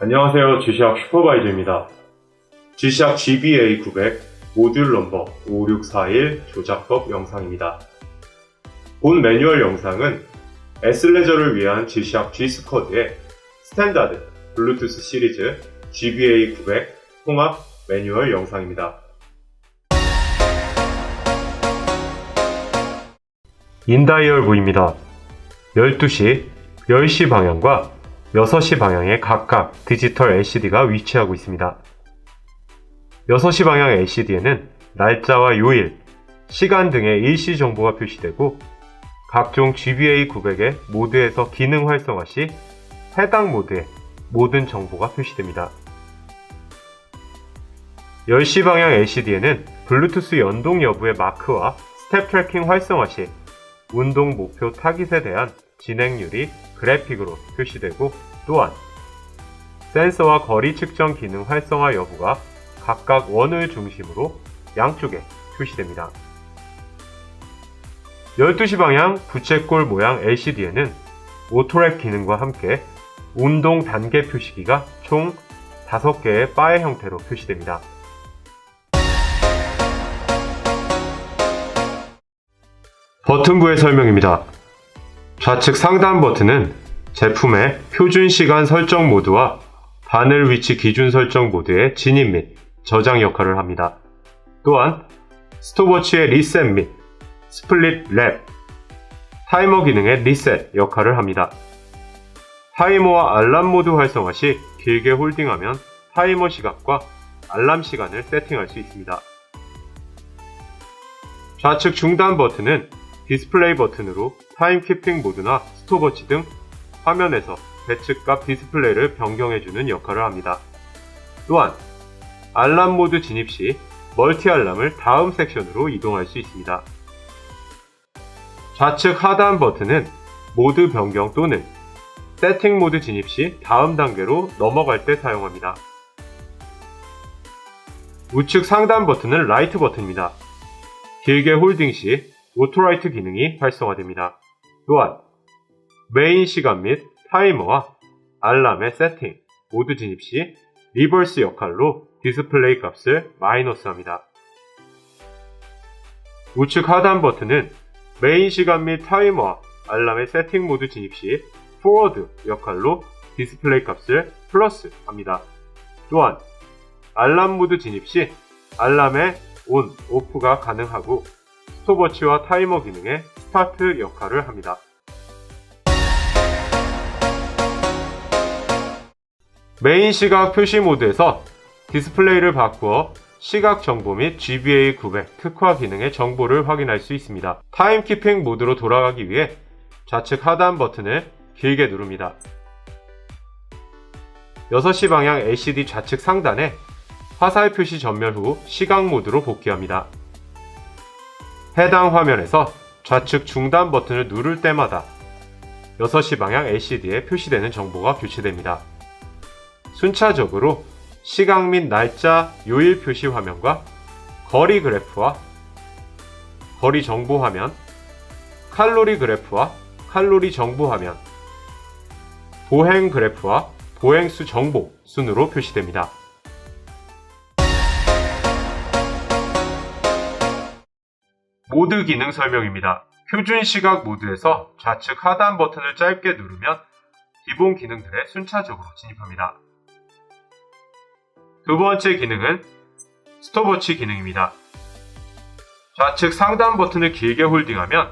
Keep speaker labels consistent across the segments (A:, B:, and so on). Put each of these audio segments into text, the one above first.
A: 안녕하세요. G시학 슈퍼바이저입니다. G시학 GBA900 모듈 넘버 5641 조작법 영상입니다. 본 매뉴얼 영상은 S레저를 위한 G시학 G스쿼드의 스탠다드 블루투스 시리즈 GBA900 통합 매뉴얼 영상입니다. 인다이얼 부입니다. 12시, 10시 방향과 6시 방향에 각각 디지털 LCD가 위치하고 있습니다. 6시 방향 LCD에는 날짜와 요일, 시간 등의 일시 정보가 표시되고 각종 GBA900의 모드에서 기능 활성화 시 해당 모드의 모든 정보가 표시됩니다. 10시 방향 LCD에는 블루투스 연동 여부의 마크와 스텝 트래킹 활성화 시 운동 목표 타깃에 대한 진행률이 그래픽으로 표시되고 또한 센서와 거리 측정 기능 활성화 여부가 각각 원을 중심으로 양쪽에 표시됩니다. 12시 방향 부채꼴 모양 LCD에는 오토랩 기능과 함께 운동 단계 표시기가 총 5개의 바의 형태로 표시됩니다. 버튼부의 설명입니다. 좌측 상단 버튼은 제품의 표준 시간 설정 모드와 바늘 위치 기준 설정 모드의 진입 및 저장 역할을 합니다. 또한 스톱워치의 리셋 및 스플릿 랩, 타이머 기능의 리셋 역할을 합니다. 타이머와 알람 모드 활성화 시 길게 홀딩하면 타이머 시각과 알람 시간을 세팅할 수 있습니다. 좌측 중단 버튼은 디스플레이 버튼으로 타임키핑 모드나 스톱워치 등 화면에서 배측값 디스플레이를 변경해주는 역할을 합니다. 또한 알람 모드 진입 시 멀티 알람을 다음 섹션으로 이동할 수 있습니다. 좌측 하단 버튼은 모드 변경 또는 세팅 모드 진입 시 다음 단계로 넘어갈 때 사용합니다. 우측 상단 버튼은 라이트 버튼입니다. 길게 홀딩 시 오토라이트 기능이 활성화됩니다. 또한 메인 시간 및 타이머와 알람의 세팅, 모드 진입 시 리버스 역할로 디스플레이 값을 마이너스합니다. 우측 하단 버튼은 메인 시간 및 타이머와 알람의 세팅 모드 진입 시 포워드 역할로 디스플레이 값을 플러스 합니다. 또한 알람 모드 진입 시 알람의 온, 오프가 가능하고 스톱워치와 타이머 기능의 스타트 역할을 합니다. 메인 시각 표시 모드에서 디스플레이를 바꾸어 시각 정보 및 GBA900 특화 기능의 정보를 확인할 수 있습니다. 타임키핑 모드로 돌아가기 위해 좌측 하단 버튼을 길게 누릅니다. 6시 방향 LCD 좌측 상단에 화살 표시 전멸 후 시각 모드로 복귀합니다. 해당 화면에서 좌측 중단 버튼을 누를 때마다 6시 방향 LCD에 표시되는 정보가 교체됩니다. 순차적으로 시각 및 날짜 요일 표시 화면과 거리 그래프와 거리 정보 화면, 칼로리 그래프와 칼로리 정보 화면, 보행 그래프와 보행수 정보 순으로 표시됩니다. 모드 기능 설명입니다. 표준 시각 모드에서 좌측 하단 버튼을 짧게 누르면 기본 기능들에 순차적으로 진입합니다. 두 번째 기능은 스톱워치 기능입니다. 좌측 상단 버튼을 길게 홀딩하면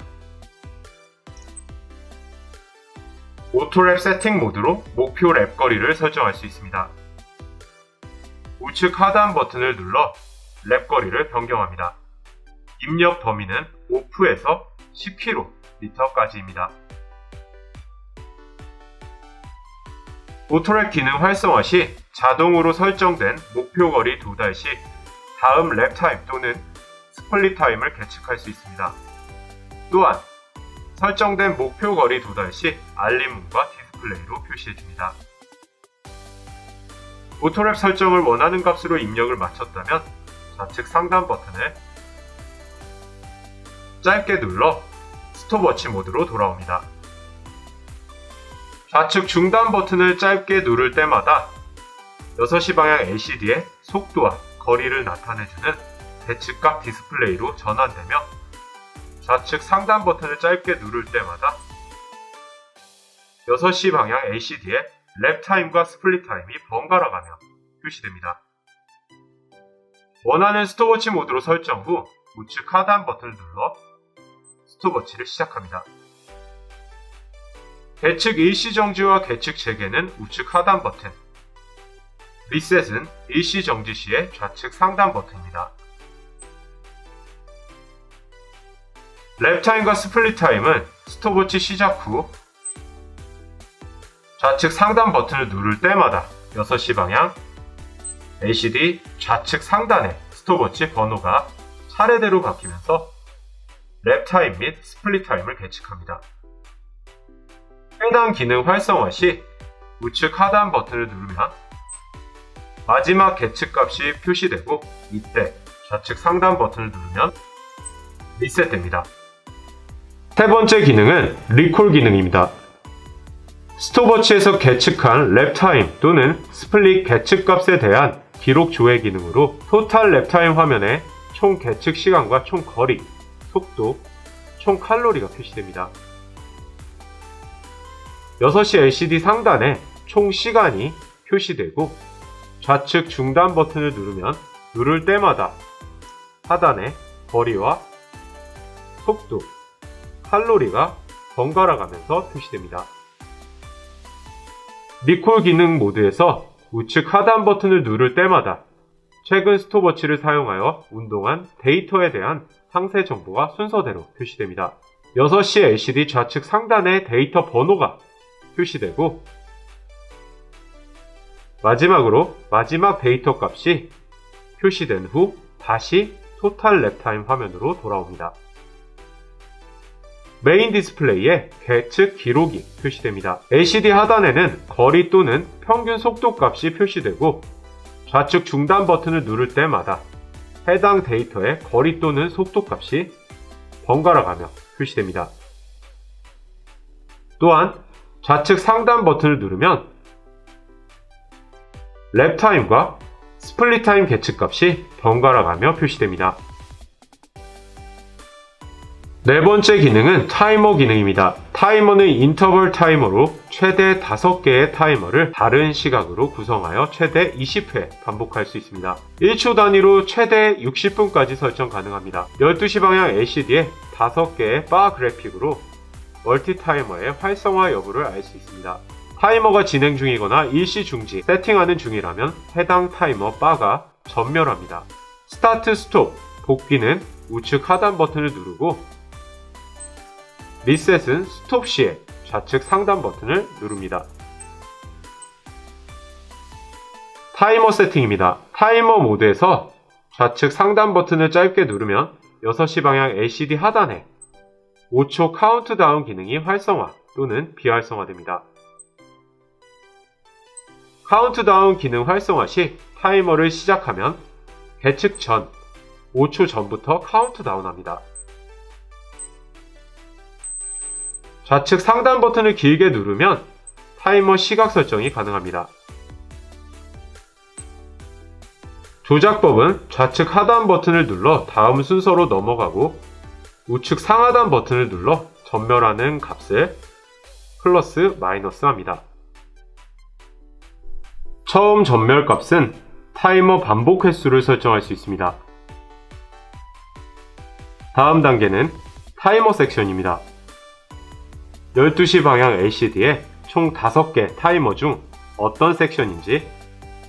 A: 오토랩 세팅 모드로 목표 랩 거리를 설정할 수 있습니다. 우측 하단 버튼을 눌러 랩 거리를 변경합니다. 입력 범위는 오프에서 10km까지입니다. 오토랩 기능 활성화 시 자동으로 설정된 목표 거리 도달 시 다음 랩 타임 또는 스플릿 타임을 계측할 수 있습니다. 또한 설정된 목표 거리 도달 시 알림문과 디스플레이로 표시해줍니다. 오토랩 설정을 원하는 값으로 입력을 마쳤다면 좌측 상단 버튼을 짧게 눌러 스톱워치 모드로 돌아옵니다. 좌측 중단 버튼을 짧게 누를 때마다 6시 방향 LCD의 속도와 거리를 나타내주는 대측각 디스플레이로 전환되며 좌측 상단 버튼을 짧게 누를 때마다 6시 방향 LCD의 랩 타임과 스플릿 타임이 번갈아가며 표시됩니다. 원하는 스톱워치 모드로 설정 후 우측 하단 버튼을 눌러 스톱워치를 시작합니다. 대측 일시 정지와 대측 재개는 우측 하단 버튼, 리셋은 일시 정지 시의 좌측 상단 버튼입니다. 랩타임과 스플릿 타임은 스톱워치 시작 후 좌측 상단 버튼을 누를 때마다 6시 방향 LCD 좌측 상단의 스톱워치 번호가 차례대로 바뀌면서 랩타임 및 스플릿 타임을 계측합니다. 해당 기능 활성화 시 우측 하단 버튼을 누르면 마지막 계측값이 표시되고 이때 좌측 상단 버튼을 누르면 리셋됩니다. 세 번째 기능은 리콜 기능입니다. 스톱워치에서 계측한 랩타임 또는 스플릿 계측값에 대한 기록 조회 기능으로 토탈 랩타임 화면에 총 계측 시간과 총 거리, 속도, 총 칼로리가 표시됩니다. 6시 LCD 상단에 총 시간이 표시되고 좌측 중단 버튼을 누르면 누를 때마다 하단에 거리와 속도, 칼로리가 번갈아 가면서 표시됩니다. 리콜 기능 모드에서 우측 하단 버튼을 누를 때마다 최근 스톱워치를 사용하여 운동한 데이터에 대한 상세 정보가 순서대로 표시됩니다. 6시 LCD 좌측 상단에 데이터 번호가 표시되고 마지막으로 마지막 데이터 값이 표시된 후 다시 토탈 랩타임 화면으로 돌아옵니다. 메인 디스플레이에 계측 기록이 표시됩니다. LCD 하단에는 거리 또는 평균 속도 값이 표시되고 좌측 중단 버튼을 누를 때마다 해당 데이터의 거리 또는 속도 값이 번갈아 가며 표시됩니다. 또한 좌측 상단 버튼을 누르면 랩타임과 스플릿타임 계측 값이 번갈아 가며 표시됩니다. 네 번째 기능은 타이머 기능입니다. 타이머는 인터벌 타이머로 최대 5개의 타이머를 다른 시각으로 구성하여 최대 20회 반복할 수 있습니다. 1초 단위로 최대 60분까지 설정 가능합니다. 12시 방향 LCD에 5개의 바 그래픽으로 멀티 타이머의 활성화 여부를 알 수 있습니다. 타이머가 진행 중이거나 일시 중지, 세팅하는 중이라면 해당 타이머 바가 전멸합니다. 스타트 스톱, 복귀는 우측 하단 버튼을 누르고 리셋은 스톱 시에 좌측 상단 버튼을 누릅니다. 타이머 세팅입니다. 타이머 모드에서 좌측 상단 버튼을 짧게 누르면 6시 방향 LCD 하단에 5초 카운트다운 기능이 활성화 또는 비활성화됩니다. 카운트다운 기능 활성화 시 타이머를 시작하면 계측 전 5초 전부터 카운트다운합니다. 좌측 상단 버튼을 길게 누르면 타이머 시각 설정이 가능합니다. 조작법은 좌측 하단 버튼을 눌러 다음 순서로 넘어가고 우측 상하단 버튼을 눌러 전멸하는 값을 플러스 마이너스 합니다. 처음 전멸 값은 타이머 반복 횟수를 설정할 수 있습니다. 다음 단계는 타이머 섹션입니다. 12시 방향 LCD에 총 5개 타이머 중 어떤 섹션인지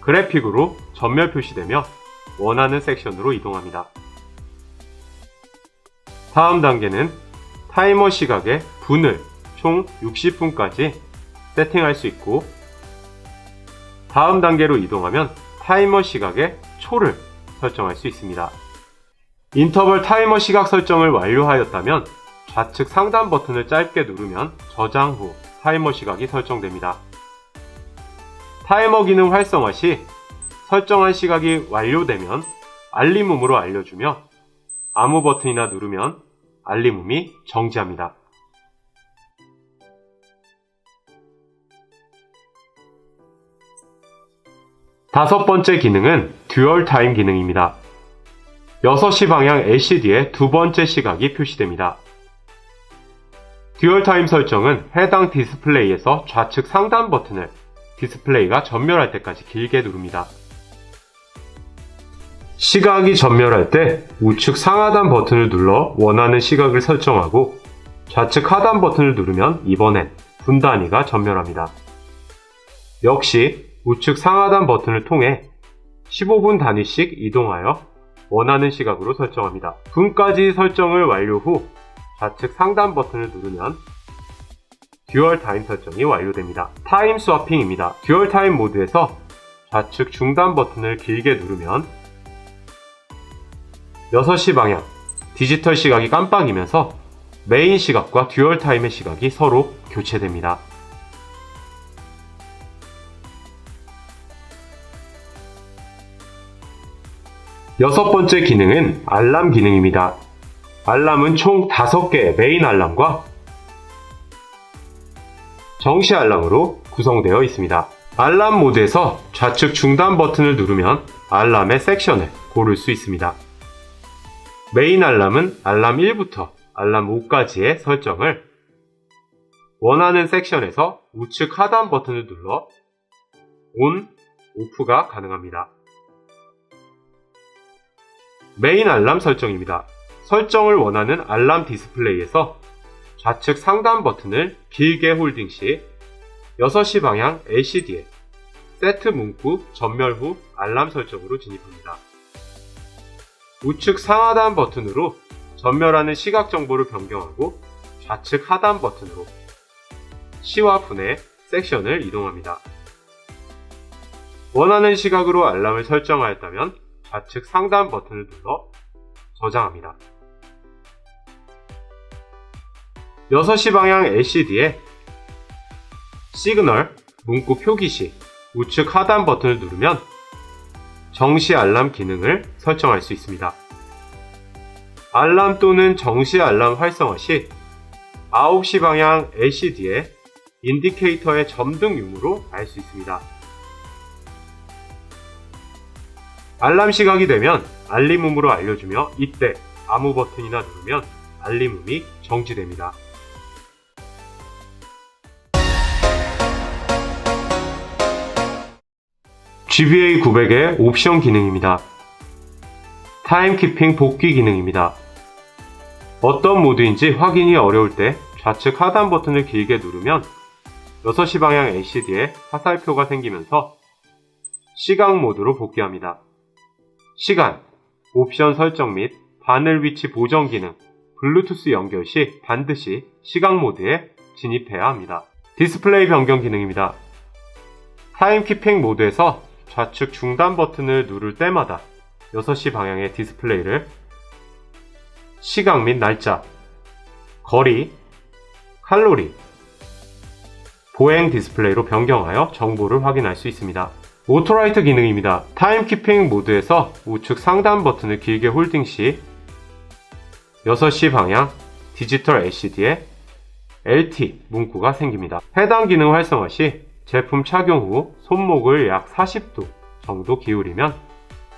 A: 그래픽으로 전멸 표시되며 원하는 섹션으로 이동합니다. 다음 단계는 타이머 시각의 분을 총 60분까지 세팅할 수 있고 다음 단계로 이동하면 타이머 시각의 초를 설정할 수 있습니다. 인터벌 타이머 시각 설정을 완료하였다면 좌측 상단 버튼을 짧게 누르면 저장 후 타이머 시각이 설정됩니다. 타이머 기능 활성화 시 설정한 시각이 완료되면 알림음으로 알려주며 아무 버튼이나 누르면 알림음이 정지합니다. 다섯 번째 기능은 듀얼 타임 기능입니다. 6시 방향 LCD에 두 번째 시각이 표시됩니다. 듀얼 타임 설정은 해당 디스플레이에서 좌측 상단 버튼을 디스플레이가 전멸할 때까지 길게 누릅니다. 시각이 전멸할 때 우측 상하단 버튼을 눌러 원하는 시각을 설정하고 좌측 하단 버튼을 누르면 이번엔 분단위가 전멸합니다. 역시 우측 상하단 버튼을 통해 15분 단위씩 이동하여 원하는 시각으로 설정합니다. 분까지 설정을 완료 후 좌측 상단 버튼을 누르면 듀얼 타임 설정이 완료됩니다. 타임 스와핑입니다. 듀얼 타임 모드에서 좌측 중단 버튼을 길게 누르면 6시 방향 디지털 시각이 깜빡이면서 메인 시각과 듀얼 타임의 시각이 서로 교체됩니다. 여섯 번째 기능은 알람 기능입니다. 알람은 총 5개의 메인 알람과 정시 알람으로 구성되어 있습니다. 알람 모드에서 좌측 중단 버튼을 누르면 알람의 섹션을 고를 수 있습니다. 메인 알람은 알람 1부터 알람 5까지의 설정을 원하는 섹션에서 우측 하단 버튼을 눌러 ON, OFF가 가능합니다. 메인 알람 설정입니다. 설정을 원하는 알람 디스플레이에서 좌측 상단 버튼을 길게 홀딩 시 6시 방향 LCD에 세트 문구 전멸 후 알람 설정으로 진입합니다. 우측 상하단 버튼으로 전멸하는 시각 정보를 변경하고 좌측 하단 버튼으로 시와 분의 섹션을 이동합니다. 원하는 시각으로 알람을 설정하였다면 좌측 상단 버튼을 눌러 저장합니다. 6시 방향 LCD에 시그널 문구 표기 시 우측 하단 버튼을 누르면 정시 알람 기능을 설정할 수 있습니다. 알람 또는 정시 알람 활성화 시 9시 방향 LCD에 인디케이터의 점등 유무로 알 수 있습니다. 알람 시각이 되면 알림음으로 알려주며 이때 아무 버튼이나 누르면 알림음이 정지됩니다. GBA 900의 옵션 기능입니다. 타임키핑 복귀 기능입니다. 어떤 모드인지 확인이 어려울 때 좌측 하단 버튼을 길게 누르면 6시 방향 LCD에 화살표가 생기면서 시각 모드로 복귀합니다. 시간, 옵션 설정 및 바늘 위치 보정 기능, 블루투스 연결 시 반드시 시각 모드에 진입해야 합니다. 디스플레이 변경 기능입니다. 타임키핑 모드에서 좌측 중단 버튼을 누를 때마다 6시 방향의 디스플레이를 시각 및 날짜, 거리, 칼로리, 보행 디스플레이로 변경하여 정보를 확인할 수 있습니다. 오토라이트 기능입니다. 타임키핑 모드에서 우측 상단 버튼을 길게 홀딩 시 6시 방향 디지털 LCD에 LT 문구가 생깁니다. 해당 기능 활성화 시 제품 착용 후 손목을 약 40도 정도 기울이면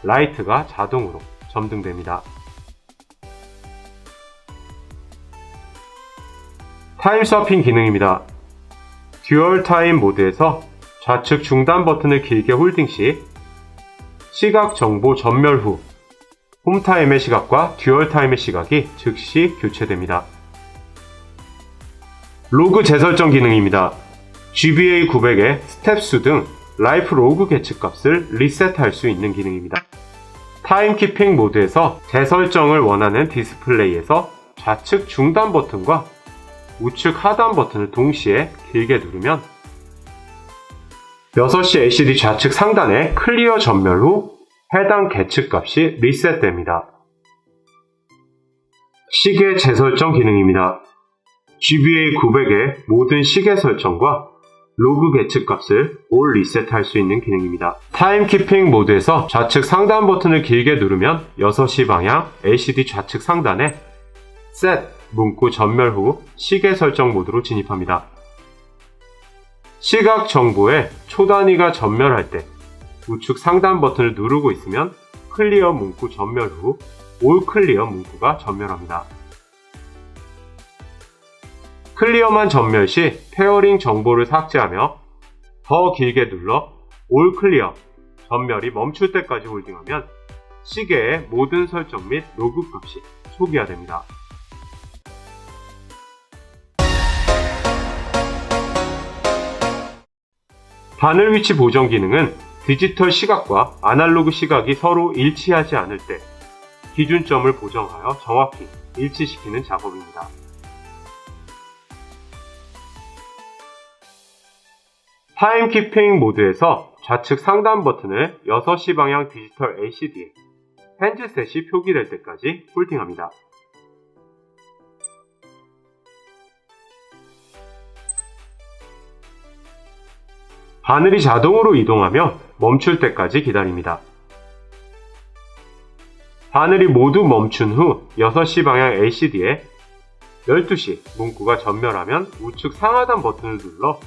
A: 라이트가 자동으로 점등됩니다. 타임 서핑 기능입니다. 듀얼 타임 모드에서 좌측 중단 버튼을 길게 홀딩 시 시각 정보 전멸 후 홈타임의 시각과 듀얼 타임의 시각이 즉시 교체됩니다. 로그 재설정 기능입니다. GBA 900의 스텝수 등 라이프 로그 계측 값을 리셋할 수 있는 기능입니다. 타임키핑 모드에서 재설정을 원하는 디스플레이에서 좌측 중단 버튼과 우측 하단 버튼을 동시에 길게 누르면 6시 LCD 좌측 상단에 클리어 전멸 후 해당 계측값이 리셋됩니다. 시계 재설정 기능입니다. GBA 900의 모든 시계 설정과 로그 계측 값을 올 리셋할 수 있는 기능입니다. 타임키핑 모드에서 좌측 상단 버튼을 길게 누르면 6시 방향 LCD 좌측 상단에 셋 문구 전멸 후 시계 설정 모드로 진입합니다. 시각 정보에 초단위가 전멸할 때 우측 상단 버튼을 누르고 있으면 클리어 문구 전멸 후 올 클리어 문구가 전멸합니다. 클리어만 전멸 시 페어링 정보를 삭제하며 더 길게 눌러 올 클리어 전멸이 멈출 때까지 홀딩하면 시계의 모든 설정 및 로그 값이 초기화됩니다. 바늘 위치 보정 기능은 디지털 시각과 아날로그 시각이 서로 일치하지 않을 때 기준점을 보정하여 정확히 일치시키는 작업입니다. 타임키핑 모드에서 좌측 상단 버튼을 6시 방향 디지털 LCD에 핸즈셋이 표기될 때까지 홀딩합니다. 바늘이 자동으로 이동하며 멈출 때까지 기다립니다. 바늘이 모두 멈춘 후 6시 방향 LCD에 12시 문구가 전멸하면 우측 상하단 버튼을 눌러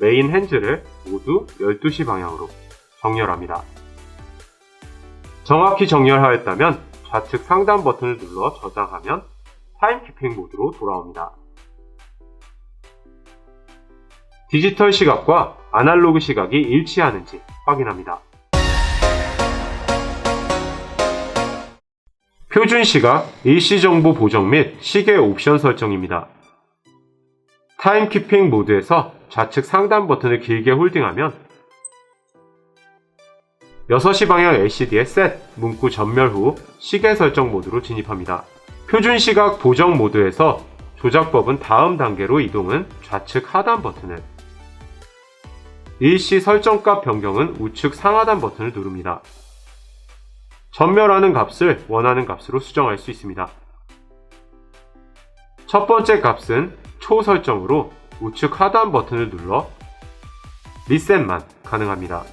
A: 메인 핸즈를 모두 12시 방향으로 정렬합니다. 정확히 정렬하였다면 좌측 상단 버튼을 눌러 저장하면 타임키핑 모드로 돌아옵니다. 디지털 시각과 아날로그 시각이 일치하는지 확인합니다. 표준 시각, 일시 정보 보정 및 시계 옵션 설정입니다. 타임키핑 모드에서 좌측 상단 버튼을 길게 홀딩하면 6시 방향 LCD의 셋 문구 전멸 후 시계 설정 모드로 진입합니다. 표준 시각 보정 모드에서 조작법은 다음 단계로 이동은 좌측 하단 버튼을 일시 설정값 변경은 우측 상하단 버튼을 누릅니다. 전멸하는 값을 원하는 값으로 수정할 수 있습니다. 첫 번째 값은 초 설정으로 우측 하단 버튼을 눌러 리셋만 가능합니다.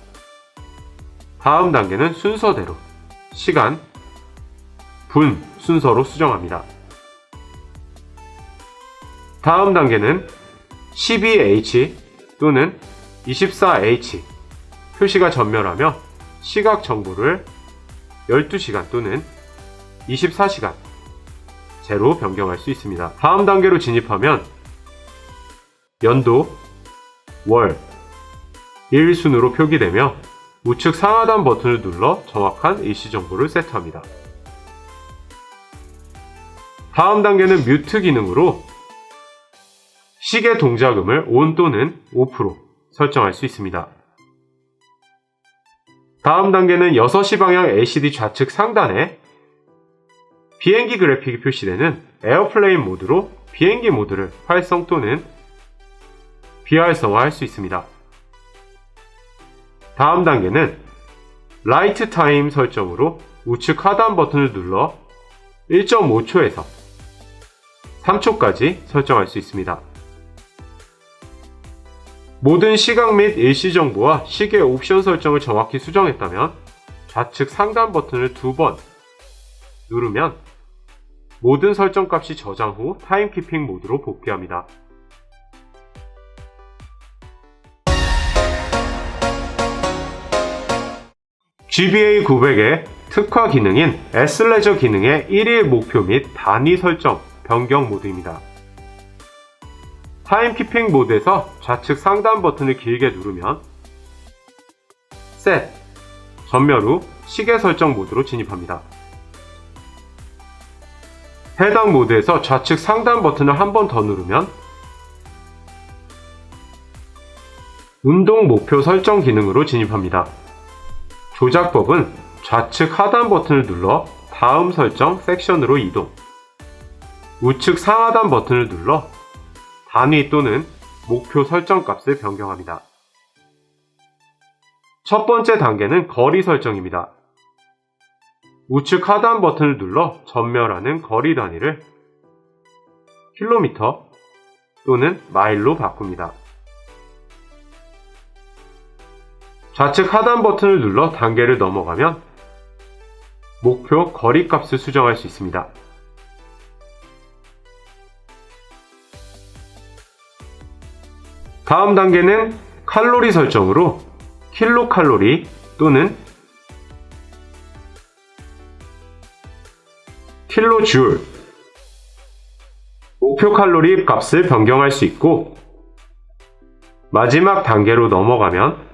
A: 다음 단계는 순서대로 시간, 분 순서로 수정합니다. 다음 단계는 12H 또는 24H 표시가 전멸하며 시각 정보를 12시간 또는 24시간 제로 변경할 수 있습니다. 다음 단계로 진입하면 연도, 월, 일 순으로 표기되며 우측 상하단 버튼을 눌러 정확한 일시 정보를 세트합니다. 다음 단계는 뮤트 기능으로 시계 동작음을 ON 또는 OFF로 설정할 수 있습니다. 다음 단계는 6시 방향 LCD 좌측 상단에 비행기 그래픽이 표시되는 에어플레인 모드로 비행기 모드를 활성 또는 비활성화할 수 있습니다. 다음 단계는 라이트 타임 설정으로 우측 하단 버튼을 눌러 1.5초에서 3초까지 설정할 수 있습니다. 모든 시각 및 일시 정보와 시계 옵션 설정을 정확히 수정했다면 좌측 상단 버튼을 두 번 누르면 모든 설정 값이 저장 후 타임키핑 모드로 복귀합니다. GBA 900의 특화 기능인 S레저 기능의 1일 목표 및 단위 설정 변경 모드입니다. 타임키핑 모드에서 좌측 상단 버튼을 길게 누르면 셋, 전멸 후 시계 설정 모드로 진입합니다. 해당 모드에서 좌측 상단 버튼을 한 번 더 누르면 운동 목표 설정 기능으로 진입합니다. 조작법은 좌측 하단 버튼을 눌러 다음 설정 섹션으로 이동, 우측 상하단 버튼을 눌러 단위 또는 목표 설정 값을 변경합니다. 첫 번째 단계는 거리 설정입니다. 우측 하단 버튼을 눌러 전멸하는 거리 단위를 킬로미터 또는 마일로 바꿉니다. 좌측 하단 버튼을 눌러 단계를 넘어가면 목표 거리 값을 수정할 수 있습니다. 다음 단계는 칼로리 설정으로 킬로칼로리 또는 킬로줄 목표 칼로리 값을 변경할 수 있고 마지막 단계로 넘어가면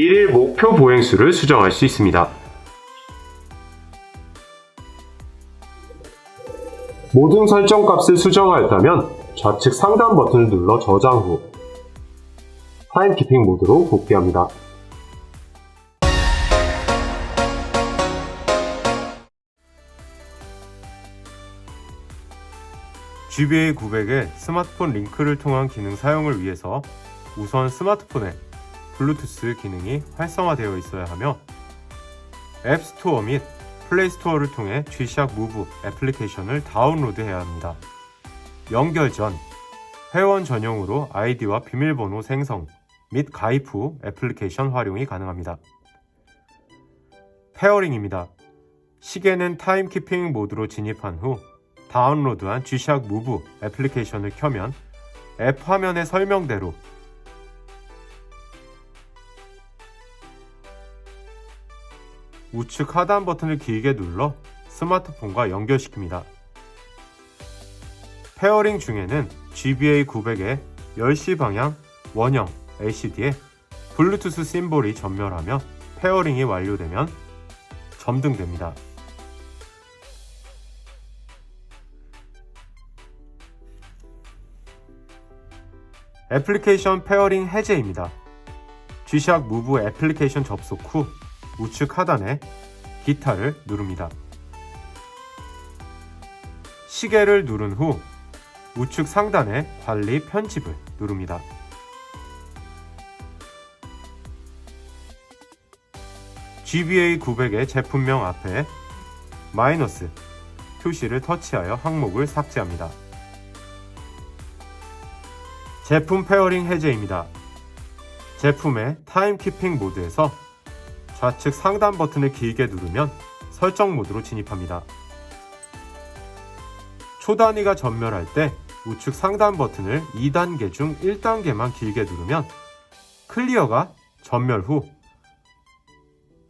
A: 일일 목표 보행수를 수정할 수 있습니다. 모든 설정 값을 수정하였다면 좌측 상단 버튼을 눌러 저장 후 타임키핑 모드로 복귀합니다. GBA 900의 스마트폰 링크를 통한 기능 사용을 위해서 우선 스마트폰에 블루투스 기능이 활성화되어 있어야 하며 앱스토어 및 플레이스토어를 통해 G샥 무브 애플리케이션을 다운로드해야 합니다. 연결 전 회원 전용으로 아이디와 비밀번호 생성 및 가입 후 애플리케이션 활용이 가능합니다. 페어링입니다. 시계는 타임키핑 모드로 진입한 후 다운로드한 G샥 무브 애플리케이션을 켜면 앱 화면의 설명대로 우측 하단 버튼을 길게 눌러 스마트폰과 연결시킵니다. 페어링 중에는 GBA 900의 10시 방향 원형 LCD에 블루투스 심볼이 전멸하며 페어링이 완료되면 점등됩니다. 애플리케이션 페어링 해제입니다. G샥 무브 애플리케이션 접속 후 우측 하단에 기타를 누릅니다. 시계를 누른 후 우측 상단에 관리 편집을 누릅니다. GBA 900의 제품명 앞에 마이너스 표시를 터치하여 항목을 삭제합니다. 제품 페어링 해제입니다. 제품의 타임키핑 모드에서 좌측 상단 버튼을 길게 누르면 설정 모드로 진입합니다. 초단위가 전멸할 때 우측 상단 버튼을 2단계 중 1단계만 길게 누르면 클리어가 전멸 후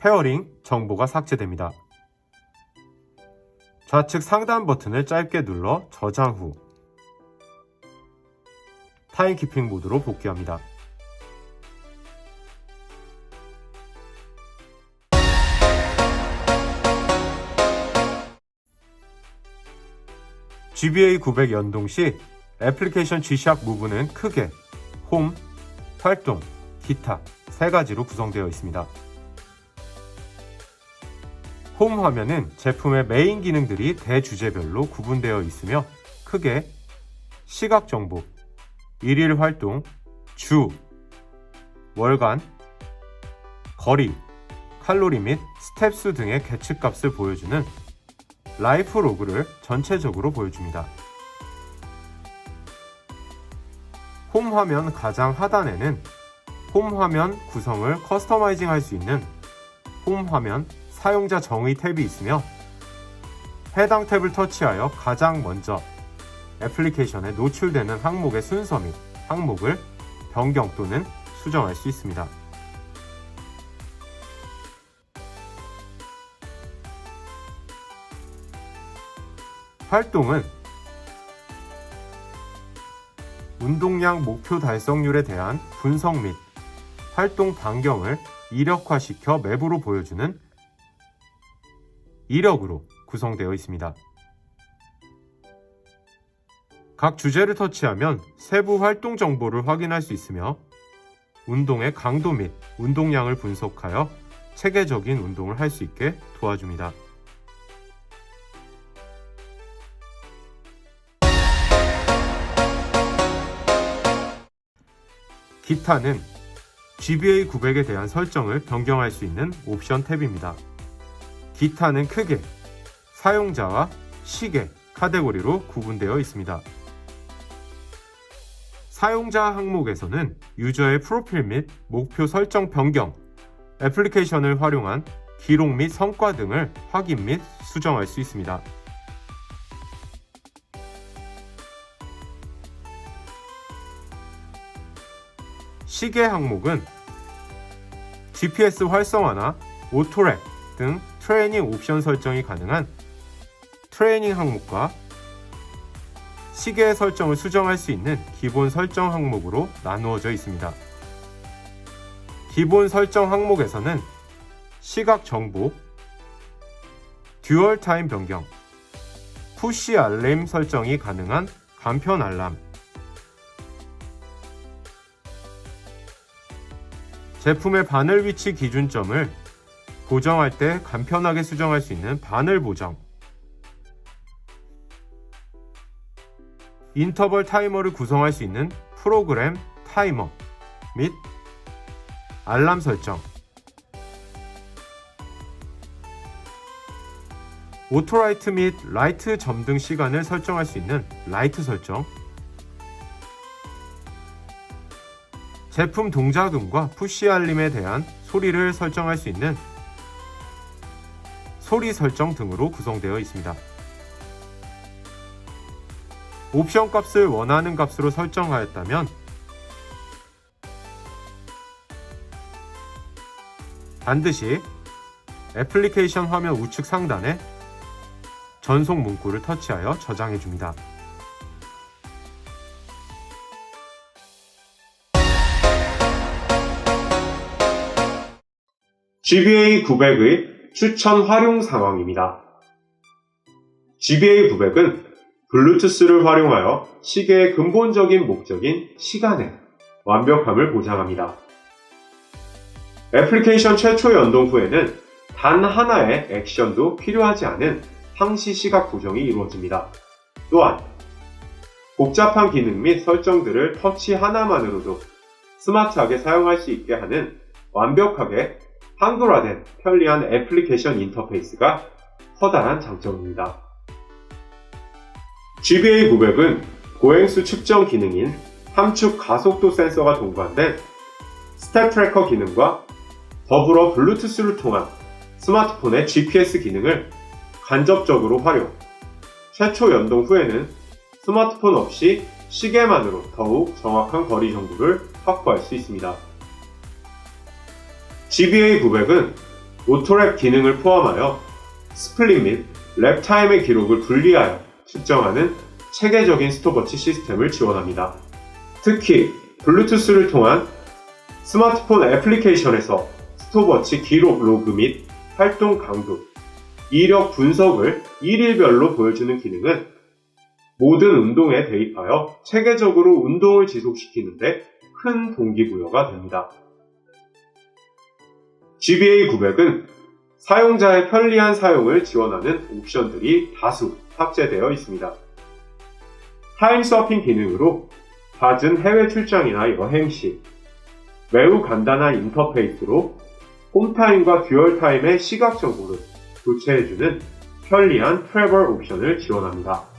A: 페어링 정보가 삭제됩니다. 좌측 상단 버튼을 짧게 눌러 저장 후 타임키핑 모드로 복귀합니다. GBA 900 연동 시 애플리케이션 G샥 무브는 크게 홈, 활동, 기타 세 가지로 구성되어 있습니다. 홈 화면은 제품의 메인 기능들이 대주제별로 구분되어 있으며 크게 시각 정보, 일일 활동, 주, 월간, 거리, 칼로리 및 스텝 수 등의 계측값을 보여주는 라이프 로그를 전체적으로 보여줍니다. 홈 화면 가장 하단에는 홈 화면 구성을 커스터마이징 할 수 있는 홈 화면 사용자 정의 탭이 있으며 해당 탭을 터치하여 가장 먼저 애플리케이션에 노출되는 항목의 순서 및 항목을 변경 또는 수정할 수 있습니다. 활동은 운동량 목표 달성률에 대한 분석 및 활동 반경을 이력화시켜 맵으로 보여주는 이력으로 구성되어 있습니다. 각 주제를 터치하면 세부 활동 정보를 확인할 수 있으며 운동의 강도 및 운동량을 분석하여 체계적인 운동을 할 수 있게 도와줍니다. 기타는 GBA 900에 대한 설정을 변경할 수 있는 옵션 탭입니다. 기타는 크게 사용자와 시계 카테고리로 구분되어 있습니다. 사용자 항목에서는 유저의 프로필 및 목표 설정 변경, 애플리케이션을 활용한 기록 및 성과 등을 확인 및 수정할 수 있습니다. 시계 항목은 GPS 활성화나 오토렉 등 트레이닝 옵션 설정이 가능한 트레이닝 항목과 시계 설정을 수정할 수 있는 기본 설정 항목으로 나누어져 있습니다. 기본 설정 항목에서는 시각 정보, 듀얼 타임 변경, 푸시 알림 설정이 가능한 간편 알람, 제품의 바늘 위치 기준점을 고정할 때 간편하게 수정할 수 있는 바늘 보정, 인터벌 타이머를 구성할 수 있는 프로그램 타이머 및 알람 설정, 오토라이트 및 라이트 점등 시간을 설정할 수 있는 라이트 설정, 제품 동작음과 푸시 알림에 대한 소리를 설정할 수 있는 소리 설정 등으로 구성되어 있습니다. 옵션 값을 원하는 값으로 설정하였다면 반드시 애플리케이션 화면 우측 상단에 전송 문구를 터치하여 저장해 줍니다. GBA 900의 추천 활용 상황입니다. GBA 900은 블루투스를 활용하여 시계의 근본적인 목적인 시간의 완벽함을 보장합니다. 애플리케이션 최초 연동 후에는 단 하나의 액션도 필요하지 않은 상시 시각 조정이 이루어집니다. 또한 복잡한 기능 및 설정들을 터치 하나만으로도 스마트하게 사용할 수 있게 하는 완벽하게 한글화된 편리한 애플리케이션 인터페이스가 커다란 장점입니다. GBA 900은 고행수 측정 기능인 함축 가속도 센서가 동반된 스텝 트래커 기능과 더불어 블루투스를 통한 스마트폰의 GPS 기능을 간접적으로 활용. 최초 연동 후에는 스마트폰 없이 시계만으로 더욱 정확한 거리 정보를 확보할 수 있습니다. GBA 900은 오토랩 기능을 포함하여 스플릿 및 랩타임의 기록을 분리하여 측정하는 체계적인 스톱워치 시스템을 지원합니다. 특히 블루투스를 통한 스마트폰 애플리케이션에서 스톱워치 기록 로그 및 활동 강도, 이력 분석을 일일별로 보여주는 기능은 모든 운동에 대입하여 체계적으로 운동을 지속시키는데 큰 동기부여가 됩니다. GBA 900은 사용자의 편리한 사용을 지원하는 옵션들이 다수 탑재되어 있습니다. 타임 서핑 기능으로 잦은 해외 출장이나 여행 시 매우 간단한 인터페이스로 홈타임과 듀얼타임의 시각 정보를 교체해주는 편리한 트래블 옵션을 지원합니다.